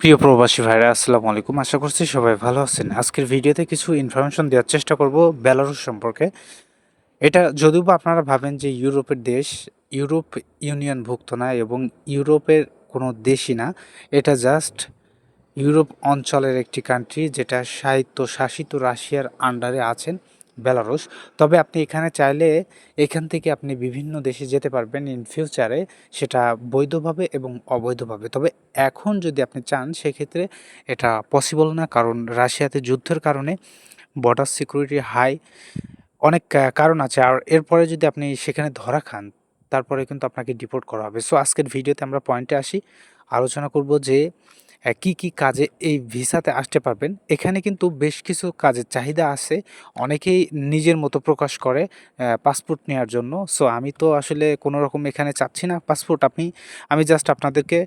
প্রিয় প্রবাসী ভাইরা, আসসালামু আলাইকুম। আশা করছি সবাই ভালো আছেন। আজকের ভিডিওতে কিছু ইনফরমেশন দেওয়ার চেষ্টা করব বেলারুস সম্পর্কে। এটা যদিও বা আপনারা ভাবেন যে ইউরোপের দেশ, ইউরোপ ইউনিয়নভুক্ত না এবং ইউরোপের কোনো দেশই না, এটা জাস্ট ইউরোপ অঞ্চলের একটি কান্ট্রি যেটা সাহিত্য শাসিত রাশিয়ার আন্ডারে আছেন। বেলারুস তবে আপনি এখানে চাইলে এখান থেকে আপনি বিভিন্ন দেশে যেতে পারবেন ইন ফিউচারে সেটা বৈধভাবে এবং অবৈধভাবে। তবে এখন যদি আপনি চান, সেক্ষেত্রে এটা পসিবল না, কারণ রাশিয়াতে যুদ্ধের কারণে বর্ডার সিকিউরিটি হাই অনেক কারণ আছে। আর এরপরে যদি আপনি সেখানে ধরা খান, তারপরে কিন্তু আপনাকে ডিপোর্ট করা হবে। সো আজকের ভিডিওতে আমরা পয়েন্টে আসি। আলোচনা করব যে কি কি কাজে এই ভিসাতে আসতে পারবেন? এখানে কিন্তু বেশ কিছু কাজের চাহিদা আছে। অনেকেই নিজের মতো প্রকাশ করে পাসপোর্ট নেওয়ার জন্য। সো আমি তো আসলে কোনো রকম এখানে চাচ্ছি না। পাসপোর্ট আপনি, আমি জাস্ট আপনাদেরকে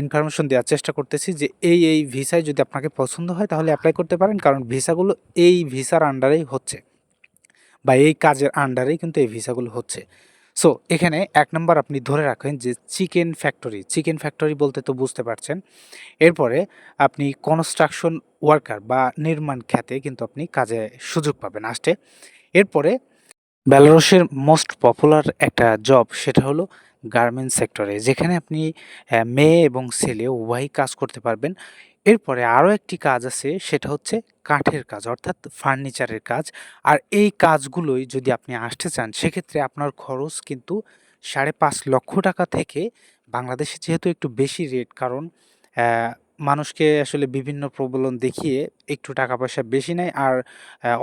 ইনফরমেশন দেওয়ার চেষ্টা করতেছি যে এই এই ভিসায় যদি আপনাকে পছন্দ হয় তাহলে অ্যাপ্লাই করতে পারেন। কারণ ভিসাগুলো এই ভিসার আন্ডারেই হচ্ছে। বা এই কাজের আন্ডারেই কিন্তু এই ভিসাগুলো হচ্ছে। সো এখানে এক নম্বর আপনি ধরে রাখেন যে চিকেন ফ্যাক্টরি চিকেন ফ্যাক্টরি বলতে তো বুঝতে পারছেন। এরপরে আপনি কনস্ট্রাকশন ওয়ার্কার বা নির্মাণ খাতে কিন্তু আপনি কাজে সুযোগ পাবেন আসতে। এরপরে বেলারসের মোস্ট পপুলার একটা জব সেটা হলো গার্মেন্টস সেক্টরে যেখানে আপনি মেয়ে এবং ছেলে উভয়ই কাজ করতে পারবেন। এরপরে আরও একটি কাজ আছে, সেটা হচ্ছে কাঠের কাজ, অর্থাৎ ফার্নিচারের কাজ। আর এই কাজগুলোই যদি আপনি আসতে চান, সেক্ষেত্রে আপনার খরচ কিন্তু সাড়ে পাঁচ লক্ষ টাকা থেকে বাংলাদেশে যেহেতু একটু বেশি রেট কারণ মানুষকে আসলে বিভিন্ন প্রবলন দেখিয়ে একটু টাকা পয়সা বেশি নেয়। আর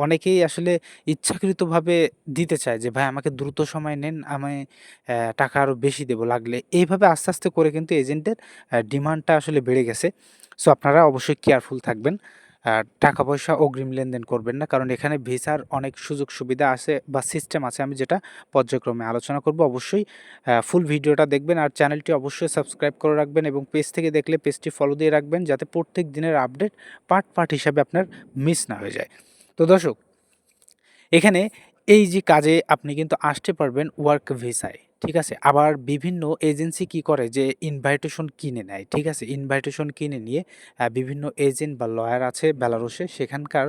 অনেকেই আসলে ইচ্ছাকৃতভাবে দিতে চায় যে, ভাই, আমাকে দ্রুত সময় নেন, আমি টাকা আরও বেশি দেবো লাগলে। এইভাবে আস্তে আস্তে করে কিন্তু এজেন্টের ডিমান্ডটা আসলে বেড়ে গেছে। সো আপনারা অবশ্যই কেয়ারফুল থাকবেন। টাকা পয়সা অগ্রিম লেনদেন করবেন না। কারণ এখানে ভিসার অনেক সুযোগ সুবিধা আছে বা সিস্টেম আছে। আমি যেটা পর্যায়ক্রমে আলোচনা করব, অবশ্যই ফুল ভিডিওটা দেখবেন। আর চ্যানেলটি অবশ্যই সাবস্ক্রাইব করে রাখবেন এবং পেজ থেকে দেখলে পেজটি ফলো দিয়ে রাখবেন যাতে প্রত্যেক দিনের আপডেট পার্ট পার্ট হিসাবে আপনার মিস না হয়ে যায়। তো দর্শক, এখানে এই যে কাজে আপনি কিন্তু আসতে পারবেন ওয়ার্ক ভিসায় ঠিক আছে? আবার বিভিন্ন এজেন্সি কি করে? যে ইনভাইটেশন কিনে নেয়, ঠিক আছে? ইনভাইটেশন কিনে নিয়ে বিভিন্ন এজেন্ট বা লয়ার আছে বেলারুসে সেখানকার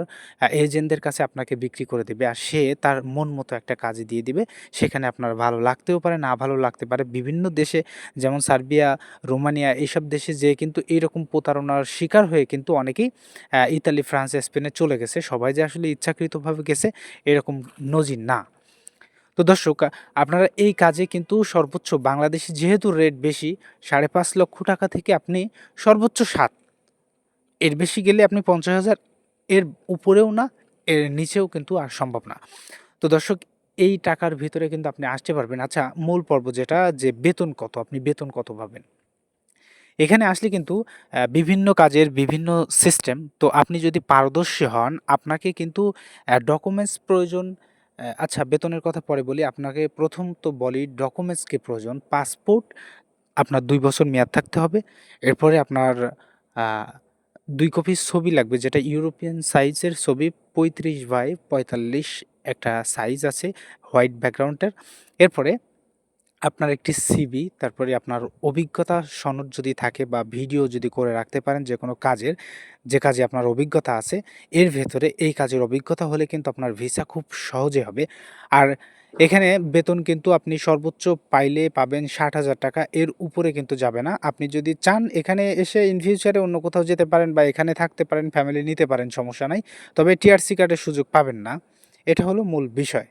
এজেন্টদের কাছে আপনাকে বিক্রি করে দেবে। আর সে তার মন মতো একটা কাজে দিয়ে দিবে। সেখানে আপনার ভালো লাগতেও পারে, না ভালো লাগতে পারে। বিভিন্ন দেশে, যেমন সার্বিয়া, রোমানিয়া এইসব দেশে যে কিন্তু এইরকম প্রতারণার শিকার হয়ে কিন্তু অনেকেই ইতালি, ফ্রান্স, স্পেনে চলে গেছে। সবাই যে আসলে ইচ্ছাকৃতভাবে গেছে, এরকম নজির না। তো দর্শক আপনারা এই কাজে কিন্তু সর্বোচ্চ বাংলাদেশে যেহেতু রেট বেশি, সাড়ে পাঁচ লক্ষ টাকা থেকে আপনি সর্বোচ্চ সাত। এর বেশি গেলে আপনি পঞ্চাশ হাজার, এর উপরেও না, এর নিচেও কিন্তু আর সম্ভব না। তো দর্শক, এই টাকার ভিতরে কিন্তু আপনি আসতে পারবেন। আচ্ছা মূল পর্ব যেটা, যে বেতন কত, আপনি বেতন কত পাবেন? এখানে আসলে কিন্তু বিভিন্ন কাজের বিভিন্ন সিস্টেম তো আপনি যদি পারদর্শী হন, আপনাকে কিন্তু ডকুমেন্টস প্রয়োজন আচ্ছা বেতনের কথা পরে বলি। আপনাকে প্রথম তো বলি ডকুমেন্টস কি প্রয়োজন। পাসপোর্ট আপনার দুই বছর মেয়াদ থাকতে হবে। এরপরে আপনার দুই কপি ছবি লাগবে, যেটা ইউরোপিয়ান সাইজের ছবি, পঁয়ত্রিশ বাই পঁয়তাল্লিশ একটা সাইজ আছে হোয়াইট ব্যাকগ্রাউন্ডের এরপরে আপনার একটি সিভি তারপরে আপনার অভিজ্ঞতা সনদ যদি থাকে বা ভিডিও যদি করে রাখতে পারেন যে কোনো কাজের, যে কাজে আপনার অভিজ্ঞতা আছে, এর ভেতরে এই কাজের অভিজ্ঞতা হলে কিন্তু আপনার ভিসা খুব সহজে হবে। আর এখানে বেতন কিন্তু আপনি সর্বোচ্চ পাইলে পাবেন ষাট হাজার টাকা, এর উপরে কিন্তু যাবে না। আপনি যদি চান এখানে এসে ইন ফিউচারে অন্য কোথাও যেতে পারেন বা এখানে থাকতে পারেন ফ্যামিলি নিতে পারেন, সমস্যা নাই। তবে টিআরসি কার্ডের সুযোগ পাবেন না। এটা হলো মূল বিষয়।